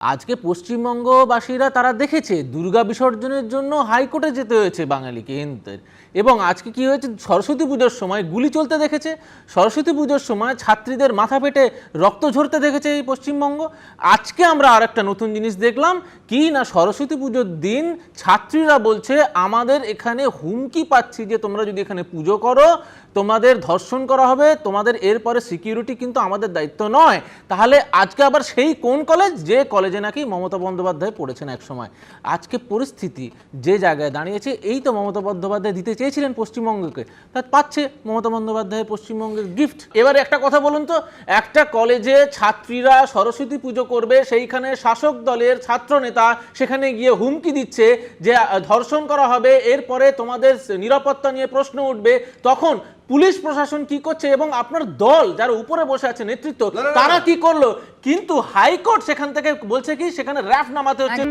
আজকে পশ্চিমবঙ্গবাসীরা তারা দেখেছে দুর্গা বিসর্জনের জন্য হাইকোর্টে যেতে হয়েছে বাঙালিকে হিন্দুদের। এবং আজকে কি হয়েছে? সরস্বতী পুজোর সময় গুলি চলতে দেখেছে। সরস্বতী পুজোর সময় ছাত্রীদের মাথা পেটে রক্ত ঝরতে দেখেছে এই পশ্চিমবঙ্গ। আজকে আমরা আর একটা নতুন জিনিস দেখলাম কি না সরস্বতী পুজোর দিন ছাত্রীরা বলছে, আমাদের এখানে হুমকি পাচ্ছি যে তোমরা যদি এখানে পুজো করো, তোমাদের ধর্ষণ করা হবে, তোমাদের এরপরে সিকিউরিটি কিন্তু আমাদের দায়িত্ব নয়। তাহলে আজকে আবার সেই কোন কলেজ যে কলেজে নাকি মমতা বন্দ্যোপাধ্যায় পড়েছেন এক সময় আজকে পরিস্থিতি যে জায়গায় দাঁড়িয়েছে, এই তো মমতা বন্দ্যোপাধ্যায় দিতে চেয়েছিলেন পশ্চিমবঙ্গকে। তা পাচ্ছে মমতা বন্দ্যোপাধ্যায় পশ্চিমবঙ্গের গিফট এবার একটা কথা বলুন তো, একটা কলেজে ছাত্রীরা সরস্বতী পুজো করবে, সেইখানে শাসক দলের ছাত্র নেতা সেখানে গিয়ে হুমকি দিচ্ছে যে ধর্ষণ করা হবে এরপরে তোমাদের নিরাপত্তা নিয়ে প্রশ্ন উঠবে। তখন পুলিশ প্রশাসন কি করছে এবং আপনার দল যারা উপরে বসে আছে নেতৃত্ব। তারা কি করল? কিন্তু হাইকোর্ট সেখান থেকে বলছে কি সেখানে র্যাফ নামাতে হচ্ছে।